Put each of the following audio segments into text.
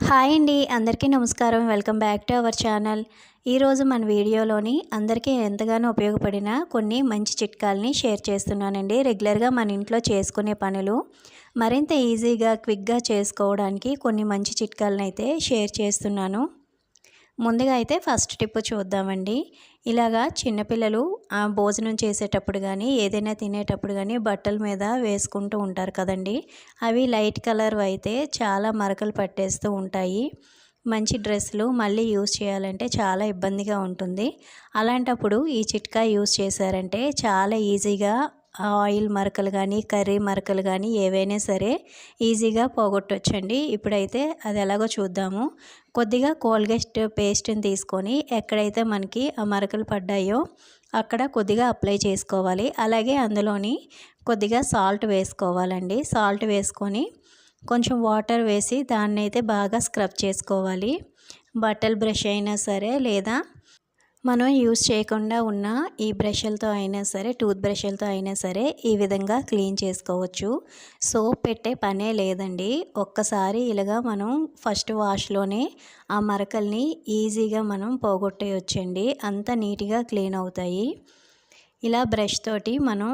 Hi అండి అందరికీ నమస్కారం. Welcome back to our channel. ఈరోజు మన వీడియోలోని అందరికీ ఎంతగానో ఉపయోగపడిన కొన్ని మంచి చిట్కాలని షేర్ చేస్తున్నానండి. రెగ్యులర్గా మన ఇంట్లో చేసుకునే పనులు మరింత ఈజీగా క్విక్గా చేసుకోవడానికి కొన్ని మంచి చిట్కాలను అయితే షేర్ చేస్తున్నాను. ముందుగా అయితే ఫస్ట్ టిప్ చూద్దామండి. ఇలాగా చిన్నపిల్లలు భోజనం చేసేటప్పుడు కానీ ఏదైనా తినేటప్పుడు కానీ బట్టల మీద వేసుకుంటూ ఉంటారు కదండి. అవి లైట్ కలర్ అయితే చాలా మరకలు పట్టేస్తూ ఉంటాయి. మంచి డ్రెస్సులు మళ్ళీ యూస్ చేయాలంటే చాలా ఇబ్బందిగా ఉంటుంది. అలాంటప్పుడు ఈ చిట్కా యూస్ చేశారంటే చాలా ఈజీగా ఆయిల్ మరకలు కానీ కర్రీ మరకలు కానీ ఏవైనా సరే ఈజీగా పోగొట్టొచ్చండి. ఇప్పుడైతే అది ఎలాగో చూద్దాము. కొద్దిగా కోల్గేట్ పేస్ట్ని తీసుకొని ఎక్కడైతే మనకి ఆ మరకలు పడ్డాయో అక్కడ కొద్దిగా అప్లై చేసుకోవాలి. అలాగే అందులోని కొద్దిగా సాల్ట్ వేసుకోవాలండి. సాల్ట్ వేసుకొని కొంచెం వాటర్ వేసి దాన్ని అయితే బాగా స్క్రబ్ చేసుకోవాలి. బట్టల్ బ్రష్ అయినా సరే లేదా మనం యూస్ చేయకుండా ఉన్న ఈ బ్రష్లతో అయినా సరే టూత్ బ్రష్లతో అయినా సరే ఈ విధంగా క్లీన్ చేసుకోవచ్చు. సోప్ పెట్టే పనే లేదండి. ఒక్కసారి ఇలాగా మనం ఫస్ట్ వాష్లోనే ఆ మరకల్ని ఈజీగా మనం పోగొట్టేయొచ్చండి. అంత నీట్గా క్లీన్ అవుతాయి. ఇలా బ్రష్ తోటి మనం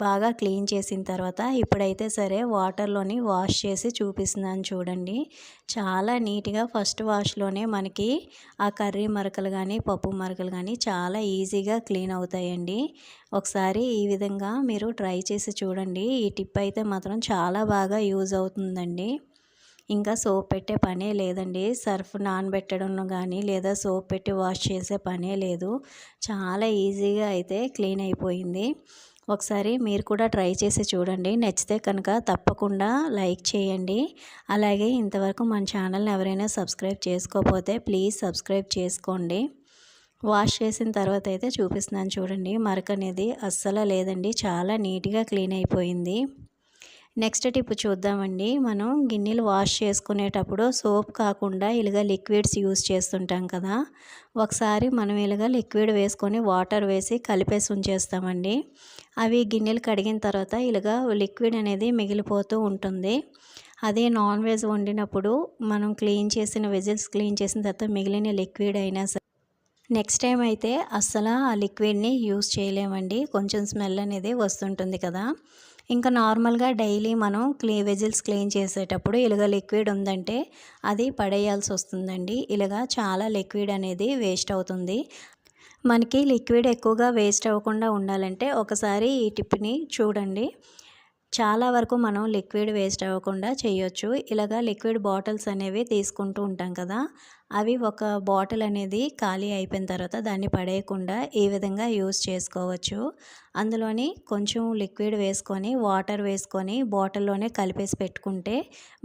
బాగా క్లీన్ చేసిన తర్వాత ఇప్పుడైతే సరే వాటర్లోని వాష్ చేసి చూపిస్తున్నాను చూడండి. చాలా నీట్గా ఫస్ట్ వాష్లోనే మనకి ఆ కర్రీ మరకలు కానీ పప్పు మరకలు కానీ చాలా ఈజీగా క్లీన్ అవుతాయండి. ఒకసారి ఈ విధంగా మీరు ట్రై చేసి చూడండి. ఈ టిప్ అయితే మాత్రం చాలా బాగా యూజ్ అవుతుందండి. ఇంకా సోప్ పెట్టే పనే లేదండి. సర్ఫ్ నానబెట్టడం కానీ లేదా సోప్ పెట్టి వాష్ చేసే పనే లేదు. చాలా ఈజీగా అయితే క్లీన్ అయిపోయింది. ఒకసారి మీరు కూడా ట్రై చేసి చూడండి. నచ్చితే కనుక తప్పకుండా లైక్ చేయండి. అలాగే ఇంతవరకు మన ఛానల్ని ఎవరైనా సబ్స్క్రైబ్ చేసుకోకపోతే ప్లీజ్ సబ్స్క్రైబ్ చేసుకోండి. వాష్ చేసిన తర్వాత అయితే చూపిస్తున్నాను చూడండి. మరక అనేది అస్సలు లేదండి. చాలా నీట్గా క్లీన్ అయిపోయింది. నెక్స్ట్ టిప్ చూద్దామండి. మనం గిన్నెలు వాష్ చేసుకునేటప్పుడు సోప్ కాకుండా ఇలాగ లిక్విడ్స్ యూస్ చేస్తుంటాం కదా. ఒకసారి మనం ఇలాగ లిక్విడ్ వేసుకొని వాటర్ వేసి కలిపేసి ఉంచేస్తామండి. అవి గిన్నెలు కడిగిన తర్వాత ఇలాగ లిక్విడ్ అనేది మిగిలిపోతూ ఉంటుంది. అదే నాన్ వెజ్ వండినప్పుడు మనం క్లీన్ చేసిన వెజిల్స్ క్లీన్ చేసిన తర్వాత మిగిలిన లిక్విడ్ అయినా సరే. నెక్స్ట్ టైం అయితే అస్సలు ఆ లిక్విడ్ని యూస్ చేయలేమండి. కొంచెం స్మెల్ అనేది వస్తుంటుంది కదా. ఇంకా నార్మల్గా డైలీ మనం క్లీ వెజిల్స్ క్లీన్ చేసేటప్పుడు ఇలాగ లిక్విడ్ ఉందంటే అది పడేయాల్సి వస్తుందండి. ఇలాగా చాలా లిక్విడ్ అనేది వేస్ట్ అవుతుంది. మనకి లిక్విడ్ ఎక్కువగా వేస్ట్ అవ్వకుండా ఉండాలంటే ఒకసారి ఈ టిప్ని చూడండి. చాలా వరకు మనం లిక్విడ్ వేస్ట్ అవ్వకుండా చేయొచ్చు. ఇలాగా లిక్విడ్ బాటిల్స్ అనేవి తీసుకుంటూ ఉంటాం కదా. అవి ఒక బాటిల్ అనేది ఖాళీ అయిపోయిన తర్వాత దాన్ని పడేయకుండా ఈ విధంగా యూస్ చేసుకోవచ్చు. అందులోని కొంచెం లిక్విడ్ వేసుకొని వాటర్ వేసుకొని బాటిల్లోనే కలిపేసి పెట్టుకుంటే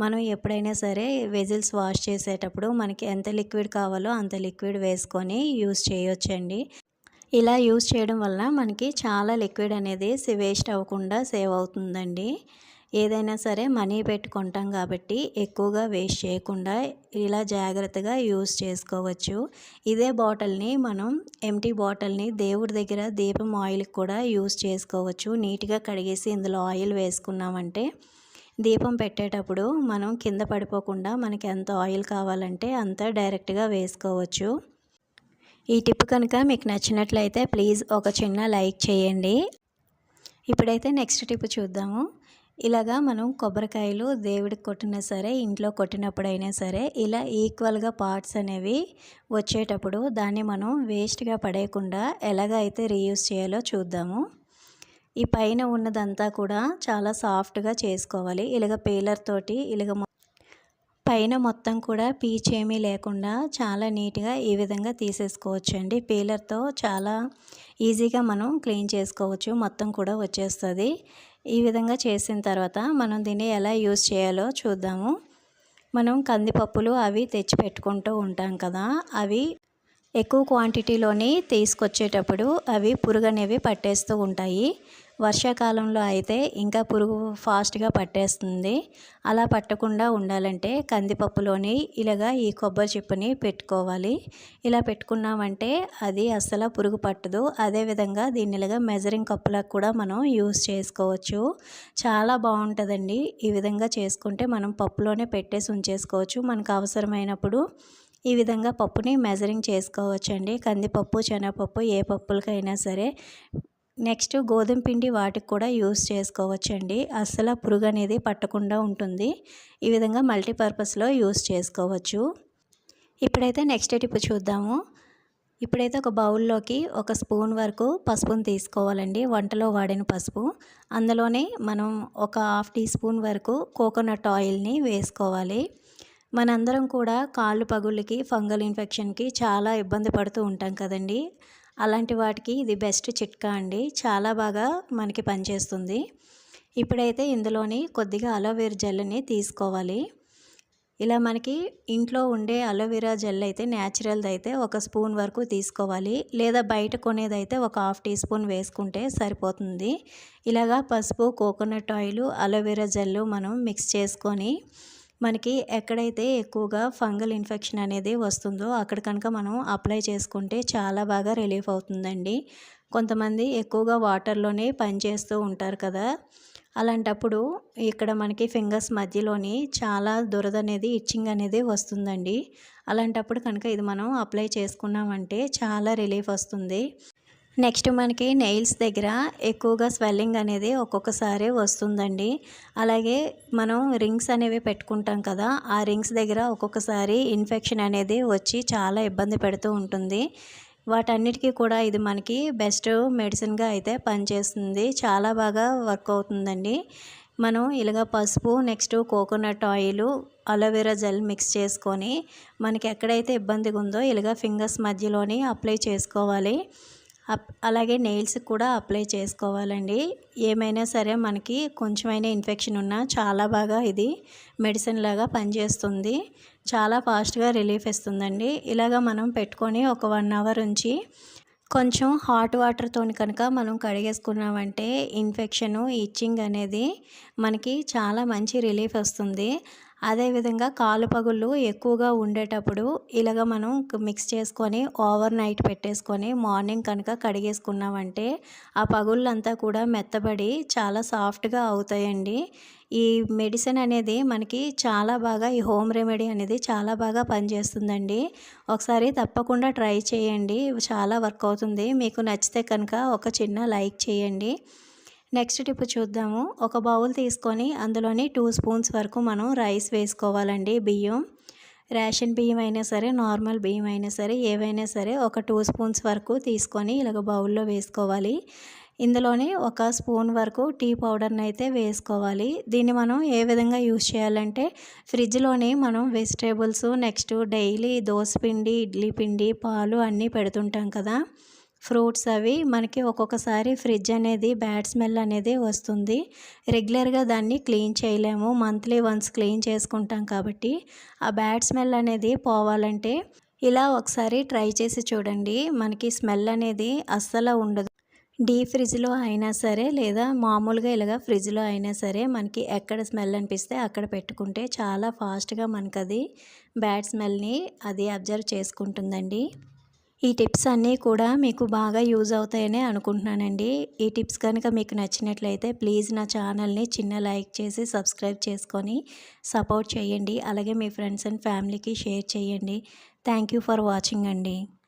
మనం ఎప్పుడైనా సరే వెజిల్స్ వాష్ చేసేటప్పుడు మనకి ఎంత లిక్విడ్ కావాలో అంత లిక్విడ్ వేసుకొని యూస్ చేయొచ్చండి. ఇలా యూజ్ చేయడం వల్ల మనకి చాలా లిక్విడ్ అనేది వేస్ట్ అవ్వకుండా సేవ్ అవుతుందండి. ఏదైనా సరే మనీ పెట్టుకుంటాం కాబట్టి ఎక్కువగా వేస్ట్ చేయకుండా ఇలా జాగ్రత్తగా యూస్ చేసుకోవచ్చు. ఇదే బాటిల్ని మనం ఎంటీ బాటిల్ని దేవుడి దగ్గర దీపం ఆయిల్కి కూడా యూస్ చేసుకోవచ్చు. నీట్గా కడిగేసి ఇందులో ఆయిల్ వేసుకున్నామంటే దీపం పెట్టేటప్పుడు మనం కింద పడిపోకుండా మనకి ఎంత ఆయిల్ కావాలంటే అంత డైరెక్ట్గా వేసుకోవచ్చు. ఈ టిప్ కనుక మీకు నచ్చినట్లయితే ప్లీజ్ ఒక చిన్న లైక్ చేయండి. ఇప్పుడైతే నెక్స్ట్ టిప్ చూద్దాము. ఇలాగా మనం కొబ్బరికాయలు దేవుడికి కొట్టినా సరే ఇంట్లో కొట్టినప్పుడైనా సరే ఇలా ఈక్వల్గా పార్ట్స్ అనేవి వచ్చేటప్పుడు దాన్ని మనం వేస్ట్గా పడేయకుండా ఎలాగ అయితే రీయూస్ చేయాలో చూద్దాము. ఈ పైన ఉన్నదంతా కూడా చాలా సాఫ్ట్గా చేసుకోవాలి. ఇలాగ పీలర్ తోటి ఇలాగ పైన మొత్తం కూడా పీచ్ ఏమీ లేకుండా చాలా నీట్గా ఈ విధంగా తీసేసుకోవచ్చు అండి పీలర్తో చాలా ఈజీగా మనం క్లీన్ చేసుకోవచ్చు. మొత్తం కూడా వచ్చేస్తుంది. ఈ విధంగా చేసిన తర్వాత మనం దీన్ని ఎలా యూస్ చేయాలో చూద్దాము. మనం కందిపప్పులు అవి తెచ్చి పెట్టుకుంటూ ఉంటాం కదా అవి ఎక్కువ క్వాంటిటీలోని తీసుకొచ్చేటప్పుడు అవి పురుగు అనేవి పట్టేస్తూ ఉంటాయి. వర్షాకాలంలో అయితే ఇంకా పురుగు ఫాస్ట్గా పట్టేస్తుంది. అలా పట్టకుండా ఉండాలంటే కందిపప్పులోని ఇలాగా ఈ కొబ్బరి చిప్పని పెట్టుకోవాలి. ఇలా పెట్టుకున్నామంటే అది అస్సలు పురుగు పట్టదు. అదేవిధంగా దీన్ని ఇలాగా మెజరింగ్ కప్పులకు కూడా మనం యూస్ చేసుకోవచ్చు. చాలా బాగుంటుందండి. ఈ విధంగా చేసుకుంటే మనం పప్పులోనే పెట్టేసి ఉంచేసుకోవచ్చు. మనకు అవసరమైనప్పుడు ఈ విధంగా పప్పుని మెజరింగ్ చేసుకోవచ్చండి. కందిపప్పు శనగపప్పు ఏ పప్పులకైనా సరే నెక్స్ట్ గోధుమ పిండి వాటికి కూడా యూస్ చేసుకోవచ్చండి. అస్సలు పురుగు అనేది పట్టకుండా ఉంటుంది. ఈ విధంగా మల్టీపర్పస్లో యూస్ చేసుకోవచ్చు. ఇప్పుడైతే నెక్స్ట్ టిప్ చూద్దాము. ఇప్పుడైతే ఒక బౌల్లోకి ఒక స్పూన్ వరకు పసుపును తీసుకోవాలండి. వంటలో వాడిన పసుపు. అందులోనే మనం ఒక హాఫ్ టీ స్పూన్ వరకు కోకోనట్ ఆయిల్ని వేసుకోవాలి. మనందరం కూడా కాళ్ళు పగుళ్ళకి ఫంగల్ ఇన్ఫెక్షన్కి చాలా ఇబ్బంది పడుతూ ఉంటాం కదండి. అలాంటి వాటికి ఇది బెస్ట్ చిట్కా అండి. చాలా బాగా మనకి పనిచేస్తుంది. ఇప్పుడైతే ఇందులోని కొద్దిగా అలోవేరా జెల్ని తీసుకోవాలి. ఇలా మనకి ఇంట్లో ఉండే అలోవెరా జెల్ అయితే న్యాచురల్ది అయితే ఒక స్పూన్ వరకు తీసుకోవాలి. లేదా బయట కొనేదైతే ఒక హాఫ్ టీ స్పూన్ వేసుకుంటే సరిపోతుంది. ఇలాగా పసుపు coconut oil aloe vera gel మనం మిక్స్ చేసుకొని మనకి ఎక్కడైతే ఎక్కువగా ఫంగల్ ఇన్ఫెక్షన్ అనేది వస్తుందో అక్కడ కనుక మనం అప్లై చేసుకుంటే చాలా బాగా రిలీఫ్ అవుతుందండి. కొంతమంది ఎక్కువగా వాటర్లోనే పనిచేస్తూ ఉంటారు కదా. అలాంటప్పుడు ఇక్కడ మనకి ఫింగర్స్ మధ్యలోని చాలా దురద అనేది ఇచ్చింగ్ అనేది వస్తుందండి. అలాంటప్పుడు కనుక ఇది మనం అప్లై చేసుకున్నామంటే చాలా రిలీఫ్ వస్తుంది. నెక్స్ట్ మనకి నెయిల్స్ దగ్గర ఎక్కువగా స్వెల్లింగ్ అనేది ఒక్కొక్కసారి వస్తుందండి. అలాగే మనం రింగ్స్ అనేవి పెట్టుకుంటాం కదా ఆ రింగ్స్ దగ్గర ఒక్కొక్కసారి ఇన్ఫెక్షన్ అనేది వచ్చి చాలా ఇబ్బంది పెడుతూ ఉంటుంది. వాటన్నిటికీ కూడా ఇది మనకి బెస్ట్ మెడిసిన్గా అయితే పనిచేస్తుంది. చాలా బాగా వర్క్ అవుతుందండి. మనం ఇలాగ పసుపు next coconut oil aloe vera gel mix చేసుకొని మనకి ఎక్కడైతే ఇబ్బందిగా ఉందో ఇలాగ ఫింగర్స్ మధ్యలోని అప్లై చేసుకోవాలి. అలాగే నెయిల్స్ కూడా అప్లై చేసుకోవాలండి. ఏమైనా సరే మనకి కొంచెమైనా ఇన్ఫెక్షన్ ఉన్నా చాలా బాగా ఇది మెడిసిన్ లాగా పనిచేస్తుంది. చాలా ఫాస్ట్గా రిలీఫ్ ఇస్తుందండి. ఇలాగ మనం పెట్టుకొని ఒక వన్ అవర్ ఉంచి కొంచెం హాట్ వాటర్తో కనుక మనం కడిగేసుకున్నామంటే ఇన్ఫెక్షను ఇచ్చింగ్ అనేది మనకి చాలా మంచి రిలీఫ్ వస్తుంది. అదేవిధంగా కాలు పగుళ్ళు ఎక్కువగా ఉండేటప్పుడు ఇలాగ మనం మిక్స్ చేసుకొని ఓవర్ నైట్ పెట్టేసుకొని మార్నింగ్ కనుక కడిగేసుకున్నామంటే ఆ పగుళ్ళంతా కూడా మెత్తబడి చాలా సాఫ్ట్గా అవుతాయండి. ఈ మెడిసిన్ అనేది మనకి చాలా బాగా ఈ హోమ్ రెమెడీ అనేది చాలా బాగా పనిచేస్తుందండి. ఒకసారి తప్పకుండా ట్రై చేయండి. చాలా వర్క్ అవుతుంది. మీకు నచ్చితే కనుక ఒక చిన్న లైక్ చేయండి. నెక్స్ట్ టిప్ చూద్దాము. ఒక బౌల్ తీసుకొని అందులోని టూ స్పూన్స్ వరకు మనం రైస్ వేసుకోవాలండి బియ్యం. రేషన్ బియ్యం అయినా సరే నార్మల్ బియ్యం అయినా సరే ఏవైనా సరే ఒక టూ స్పూన్స్ వరకు తీసుకొని ఇలాగ బౌల్లో వేసుకోవాలి. ఇందులోనే ఒక స్పూన్ వరకు టీ పౌడర్ని అయితే వేసుకోవాలి. దీన్ని మనం ఏ విధంగా యూజ్ చేయాలంటే ఫ్రిడ్జ్లోనే మనం వెజిటేబుల్స్ నెక్స్ట్ డైలీ దోశ పిండి ఇడ్లీ పిండి పాలు అన్నీ పెడుతుంటాం కదా. ఫ్రూట్స్ అవి మనకి ఒక్కొక్కసారి ఫ్రిడ్జ్ అనేది బ్యాడ్ స్మెల్ అనేది వస్తుంది. రెగ్యులర్గా దాన్ని క్లీన్ చేయలేము. మంత్లీ వన్స్ క్లీన్ చేసుకుంటాం కాబట్టి ఆ బ్యాడ్ స్మెల్ అనేది పోవాలంటే ఇలా ఒకసారి ట్రై చేసి చూడండి. మనకి స్మెల్ అనేది అస్సలు ఉండదు. డీ ఫ్రిడ్జ్లో అయినా సరే లేదా మామూలుగా ఇలాగా ఫ్రిడ్జ్లో అయినా సరే మనకి ఎక్కడ స్మెల్ అనిపిస్తే అక్కడ పెట్టుకుంటే చాలా ఫాస్ట్గా మనకు అది బ్యాడ్ స్మెల్ని అది అబ్జర్వ్ చేసుకుంటుందండి. ఈ టిప్స్ అన్నీ కూడా మీకు బాగా యూజ్ అవుతాయని అనుకుంటున్నానండి. ఈ టిప్స్ కనుక మీకు నచ్చినట్లయితే ప్లీజ్ నా ఛానల్ని చిన్న లైక్ చేసి సబ్స్క్రైబ్ చేసుకొని సపోర్ట్ చేయండి. అలాగే మీ ఫ్రెండ్స్ అండ్ ఫ్యామిలీకి షేర్ చేయండి. థ్యాంక్ ఫర్ వాచింగ్ అండి.